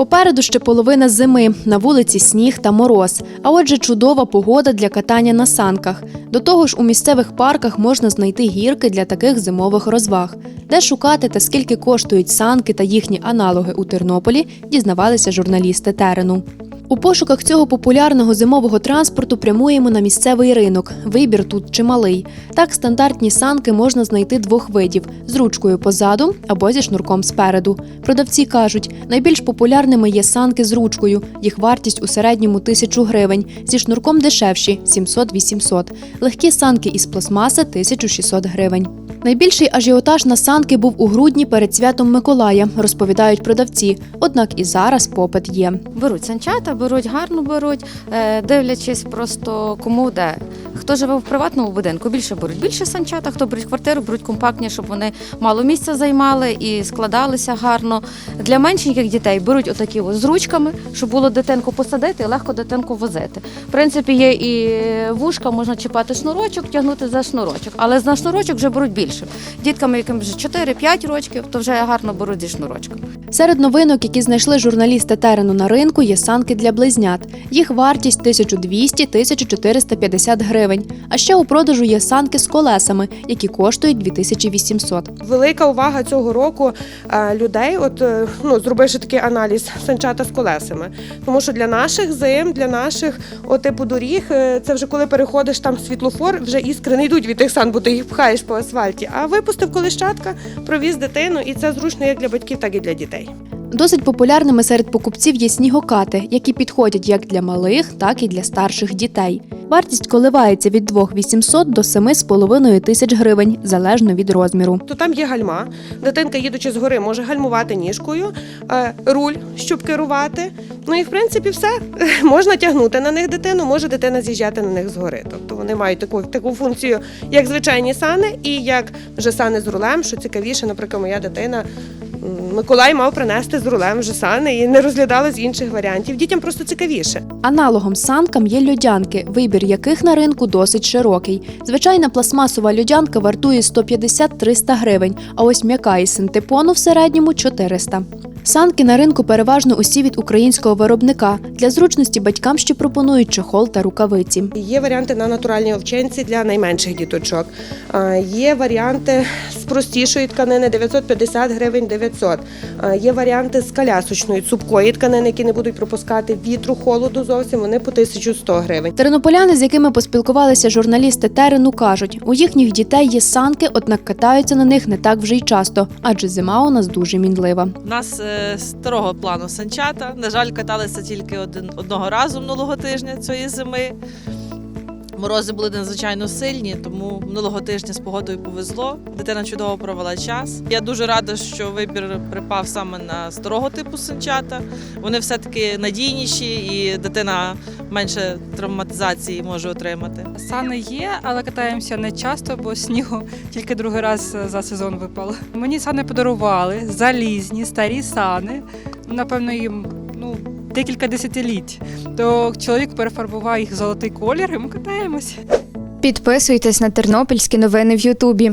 Попереду ще половина зими, на вулиці сніг та мороз. А отже, чудова погода для катання на санках. До того ж, у місцевих парках можна знайти гірки для таких зимових розваг. Де шукати та скільки коштують санки та їхні аналоги у Тернополі, дізнавалися журналісти терену. У пошуках цього популярного зимового транспорту прямуємо на місцевий ринок. Вибір тут чималий. Так, стандартні санки можна знайти двох видів: з ручкою позаду або зі шнурком спереду. Продавці кажуть, найбільш популярними є санки з ручкою. Їх вартість у середньому тисячу гривень. Зі шнурком дешевші 700-800. Легкі санки із пластмаси 1600 гривень. Найбільший ажіотаж на санки був у грудні перед святом Миколая, розповідають продавці. Однак і зараз попит є. Беруть санчата, беруть гарно беруть, е, дивлячись просто кому де. Хто живе в приватному будинку, більше беруть більше санчата, хто беруть квартиру, беруть компактні, щоб вони мало місця займали і складалися гарно. Для меншеньких дітей беруть отакі ось з ручками, щоб було дитинку посадити і легко дитинку возити. В принципі, є і вушка, можна чіпати шнурочок, тягнути за шнурочок, але на шнурочок вже беруть більше. Діткам, яким вже 4-5 років, то вже гарно беруть зі шнурочком. Серед новинок, які знайшли журналісти терену на ринку, є санки для близнят. Їх вартість 1200-1450 гривень. А ще у продажу є санки з колесами, які коштують 2800. Велика увага цього року е, людей, от е, ну зробивши такий аналіз санчата з колесами. Тому що для наших зим, для наших от, типу доріг, е, це вже коли переходиш там світлофор, вже іскри не йдуть від тих сан, бо ти їх пхаєш по асфальті. А випустив колищатка, провіз дитину, і це зручно як для батьків, так і для дітей. Досить популярними серед покупців є снігокати, які підходять як для малих, так і для старших дітей. Вартість коливається від 2800 до 7,5 тисяч гривень, залежно від розміру. То там є гальма. Дитинка, їдучи з гори, може гальмувати ніжкою, е, руль, щоб керувати. Ну і в принципі все. Можна тягнути на них дитину, може дитина з'їжджати на них з гори. Тобто вони мають таку, таку функцію, як звичайні сани, і як вже сани з рулем, що цікавіше, наприклад, моя дитина. Миколай мав принести з рулем вже сани і не розглядали з інших варіантів. Дітям просто цікавіше. Аналогом санкам є льодянки, вибір яких на ринку досить широкий. Звичайна пластмасова льодянка вартує 150-300 гривень, а ось м'яка із синтепону в середньому 400. Санки на ринку переважно усі від українського виробника. Для зручності батькам ще пропонують чохол та рукавиці. Є варіанти на натуральній овчинці для найменших діточок. А, Є варіанти з простішої тканини 950 гривень 900. Є варіанти з колясочної цупкої тканини, які не будуть пропускати вітру, холоду зовсім. Вони по 1100 гривень. Тернополяни, з якими поспілкувалися журналісти терену, кажуть, у їхніх дітей є санки, однак катаються на них не так вже й часто, адже зима у нас дуже мінлива. У нас е, старого плану санчата. На жаль, каталися тільки один, одного разу минулого тижня цієї зими. Морози були надзвичайно сильні, тому минулого тижня з погодою повезло. Дитина чудово провела час. Я дуже рада, що вибір припав саме на старого типу санчата. Вони все-таки надійніші, і дитина менше травматизації може отримати. Сани є, але катаємося не часто, бо снігу тільки другий раз за сезон випало. Мені сани подарували залізні, старі сани. Напевно, їм ну, декілька десятиліть. То чоловік перефарбував їх в золотий колір, і ми катаємось. Підписуйтесь на тернопільські новини в Ютубі.